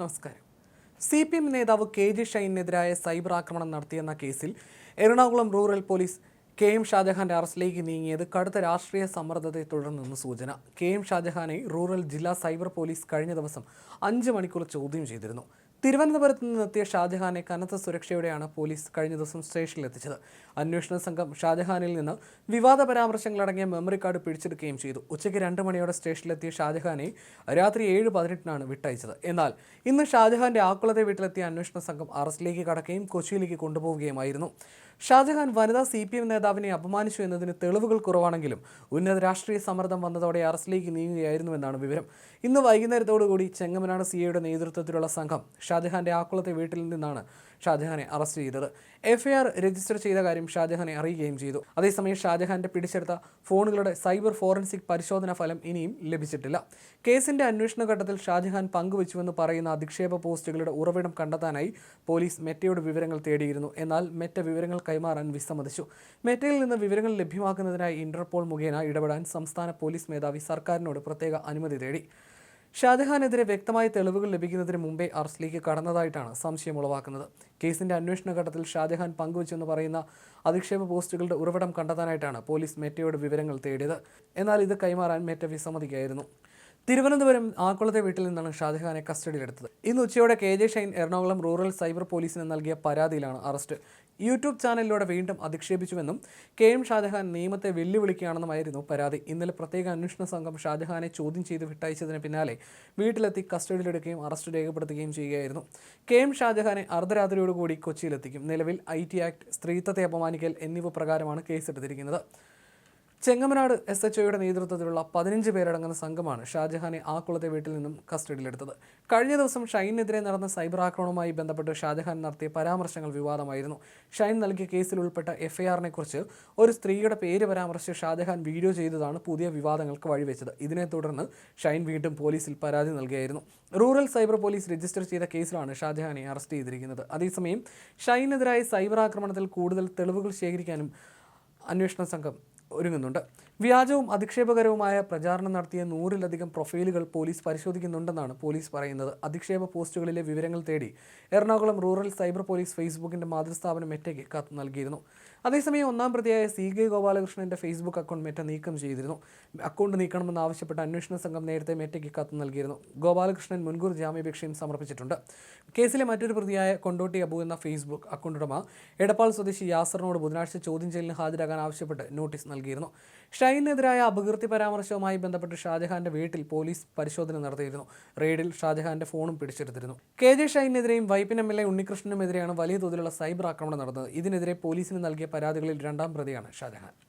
നമസ്കാരം. C P M നേതാവ് K G ഷൈനെതിരായ സൈബർ ആക്രമണം നടത്തിയെന്ന കേസിൽ Ernakulam rural police K M ഷാജഹാന്റെ അറസ്റ്റിലേക്ക് നീങ്ങിയത് കടുത്ത രാഷ്ട്രീയ സമ്മർദ്ദത്തെ തുടർന്നെന്ന് സൂചന. കെ എം ഷാജഹാനെ റൂറൽ ജില്ലാ സൈബർ പോലീസ് കഴിഞ്ഞ ദിവസം അഞ്ച് മണിക്കൂർ ചോദ്യം ചെയ്തിരുന്നു. തിരുവനന്തപുരത്ത് നിന്നെത്തിയ ഷാജഹാനെ കനത്ത സുരക്ഷയോടെയാണ് പോലീസ് കഴിഞ്ഞ ദിവസം സ്റ്റേഷനിൽ എത്തിച്ചത്. അന്വേഷണ സംഘം ഷാജഹാനിൽ നിന്ന് വിവാദ പരാമർശങ്ങളടങ്ങിയ മെമ്മറി കാർഡ് പിടിച്ചെടുക്കുകയും ചെയ്തു. ഉച്ചയ്ക്ക് രണ്ട് മണിയോടെ സ്റ്റേഷനിലെത്തിയ ഷാജഹാനെ രാത്രി ഏഴ് പതിനെട്ടിനാണ് വിട്ടയച്ചത്. എന്നാൽ ഇന്ന് ഷാജഹാന്റെ ആക്കുളത്തെ വീട്ടിലെത്തിയ അന്വേഷണ സംഘം അറസ്റ്റിലേക്ക് കടക്കുകയും കൊച്ചിയിലേക്ക് കൊണ്ടുപോവുകയുമായിരുന്നു. ഷാജഹാൻ വനിതാ സി പി എം നേതാവിനെ അപമാനിച്ചു എന്നതിന് തെളിവുകൾ കുറവാണെങ്കിലും ഉന്നത രാഷ്ട്രീയ സമ്മർദ്ദം വന്നതോടെ അറസ്റ്റിലേക്ക് നീങ്ങുകയായിരുന്നുവെന്നാണ് വിവരം. ഇന്ന് വൈകുന്നേരത്തോടുകൂടി ചെങ്ങമനാട് സി എയുടെ നേതൃത്വത്തിലുള്ള സംഘം ഷാജഹാന്റെ ആക്കുളത്തെ വീട്ടിൽ നിന്നാണ് ഷാജഹാനെ അറസ്റ്റ് ചെയ്തത്. എഫ്ഐആർ രജിസ്റ്റർ ചെയ്ത കാര്യം ഷാജഹാനെ അറിയുകയും ചെയ്തു. അതേസമയം ഷാജഹാന്റെ പിടിച്ചെടുത്ത ഫോണുകളുടെ സൈബർ ഫോറൻസിക് പരിശോധനാ ഫലം ഇനിയും ലഭിച്ചിട്ടില്ല. കേസിന്റെ അന്വേഷണ ഘട്ടത്തിൽ ഷാജഹാൻ പങ്കുവച്ചുവെന്ന് പറയുന്ന അധിക്ഷേപ പോസ്റ്റുകളുടെ ഉറവിടം കണ്ടെത്താനായി പോലീസ് മെറ്റയുടെ വിവരങ്ങൾ തേടിയിരുന്നു. എന്നാൽ മെറ്റ വിവരങ്ങൾ കൈമാറാൻ വിസമ്മതിച്ചു. മെറ്റയിൽ നിന്ന് വിവരങ്ങൾ ലഭ്യമാക്കുന്നതിനായി ഇന്റർപോൾ മുഖേന ഇടപെടാൻ സംസ്ഥാന പോലീസ് മേധാവി സർക്കാരിനോട് പ്രത്യേക അനുമതി തേടി. ഷാജഹാനെതിരെ വ്യക്തമായ തെളിവുകൾ ലഭിക്കുന്നതിന് മുമ്പേ അറസ്റ്റിലേക്ക് കടന്നതായിട്ടാണ് സംശയം ഉളവാക്കുന്നത്. കേസിന്റെ അന്വേഷണ ഘട്ടത്തിൽ ഷാജഹാൻ പങ്കുവച്ചെന്ന് പറയുന്ന അധിക്ഷേപ പോസ്റ്റുകളുടെ ഉറവിടം കണ്ടെത്താനായിട്ടാണ് പോലീസ് മെറ്റയുടെ വിവരങ്ങൾ തേടിയത്. എന്നാൽ ഇത് കൈമാറാൻ മെറ്റ വിസമ്മതിക്കായിരുന്നു. തിരുവനന്തപുരം ആക്കുളത്തെ വീട്ടിൽ നിന്നാണ് ഷാജഹാനെ കസ്റ്റഡിയിലെടുത്തത്. ഇന്ന് ഉച്ചയോടെ K J Shine Ernakulam rural cyber പോലീസിന് നൽകിയ പരാതിയിലാണ് അറസ്റ്റ്. യൂട്യൂബ് ചാനലിലൂടെ വീണ്ടും അധിക്ഷേപിച്ചുവെന്നും കെ എം ഷാജഹാൻ നിയമത്തെ വെല്ലുവിളിക്കുകയാണെന്നുമായിരുന്നു പരാതി. ഇന്നലെ പ്രത്യേക അന്വേഷണ സംഘം ഷാജഹാനെ ചോദ്യം ചെയ്ത് വിട്ടയച്ചതിന് പിന്നാലെ വീട്ടിലെത്തി കസ്റ്റഡിയിലെടുക്കുകയും അറസ്റ്റ് രേഖപ്പെടുത്തുകയും ചെയ്യുകയായിരുന്നു. കെ എം ഷാജഹാനെ അർദ്ധരാത്രിയോടുകൂടി കൊച്ചിയിലെത്തിക്കും. നിലവിൽ ഐ ടി ആക്ട് സ്ത്രീത്വത്തെ അപമാനിക്കൽ എന്നിവ പ്രകാരമാണ് കേസെടുത്തിരിക്കുന്നത്. ചെങ്ങമനാട് എസ് എച്ച് ഒയുടെ നേതൃത്വത്തിലുള്ള പതിനഞ്ച് പേരടങ്ങുന്ന സംഘമാണ് ഷാജഹാനെ ആക്കുളത്തെ വീട്ടിൽ നിന്നും കസ്റ്റഡിയിലെടുത്തത്. കഴിഞ്ഞ ദിവസം ഷൈനെതിരെ നടന്ന സൈബർ ആക്രമണവുമായി ബന്ധപ്പെട്ട് ഷാജഹാൻ നടത്തിയ പരാമർശങ്ങൾ വിവാദമായിരുന്നു. ഷൈൻ നൽകിയ കേസിൽ ഉൾപ്പെട്ട എഫ്ഐആറിനെ കുറിച്ച് ഒരു സ്ത്രീയുടെ പേര് പരാമർശിച്ച് ഷാജഹാൻ വീഡിയോ ചെയ്തതാണ് പുതിയ വിവാദങ്ങൾക്ക് വഴിവെച്ചത്. ഇതിനെ തുടർന്ന് ഷൈൻ വീണ്ടും പോലീസിൽ പരാതി നൽകിയായിരുന്നു. റൂറൽ സൈബർ പോലീസ് രജിസ്റ്റർ ചെയ്ത കേസിലാണ് ഷാജഹാനെ അറസ്റ്റ് ചെയ്തിരിക്കുന്നത്. അതേസമയം ഷൈനെതിരായ സൈബർ ആക്രമണത്തിൽ കൂടുതൽ തെളിവുകൾ ശേഖരിക്കാനും അന്വേഷണ സംഘം ഒരുങ്ങുന്നുണ്ട്. വ്യാജവും അധിക്ഷേപകരവുമായ പ്രചാരണം നടത്തിയ നൂറിലധികം പ്രൊഫൈലുകൾ പോലീസ് പരിശോധിക്കുന്നുണ്ടെന്നാണ് പോലീസ് പറയുന്നത്. അധിക്ഷേപ പോസ്റ്റുകളിലെ വിവരങ്ങൾ തേടി എറണാകുളം റൂറൽ സൈബർ പോലീസ് ഫേസ്ബുക്കിന്റെ മാതൃസ്ഥാപനം മെറ്റയ്ക്ക് കത്ത് നൽകിയിരുന്നു. അതേസമയം ഒന്നാം പ്രതിയായ സി കെ ഗോപാലകൃഷ്ണന്റെ ഫേസ്ബുക്ക് അക്കൗണ്ട് മെറ്റ നീക്കം ചെയ്തിരുന്നു. അക്കൗണ്ട് നീക്കണമെന്ന് ആവശ്യപ്പെട്ട അന്വേഷണ സംഘം നേരത്തെ മെറ്റയ്ക്ക് കത്ത് നൽകിയിരുന്നു. ഗോപാലകൃഷ്ണൻ മുൻകൂർ ജാമ്യാപേക്ഷയും സമർപ്പിച്ചിട്ടുണ്ട്. കേസിലെ മറ്റൊരു പ്രതിയായ കൊണ്ടോട്ടി അബു എന്ന ഫേസ്ബുക്ക് അക്കൗണ്ട് ഉടമ എടപ്പാൾ സ്വദേശി യാസറിനോട് ബുധനാഴ്ച ചോദ്യം ചെയ്യലിന് ഹാജരാകാൻ ആവശ്യപ്പെട്ട് നോട്ടീസ് നൽകിയിരുന്നു. ഷൈനെതിരായ അപകീർത്തി പരാമർശവുമായി ബന്ധപ്പെട്ട് ഷാജഹാന്റെ വീട്ടിൽ പോലീസ് പരിശോധന നടത്തിയിരുന്നു. റെയ്ഡിൽ ഷാജഹാന്റെ ഫോണും പിടിച്ചെടുത്തിരുന്നു. കെ ജെ ഷൈനെതിരെയും വൈപ്പിൻ എം എൽ എ ഉണ്ണികൃഷ്ണനുമെതിരെയാണ് വലിയ തോതിലുള്ള സൈബർ ആക്രമണം നടന്നത്. ഇതിനെതിരെ പോലീസിന് നൽകിയ പരാതികളിൽ രണ്ടാം പ്രതിയാണ് ഷാജഹാൻ.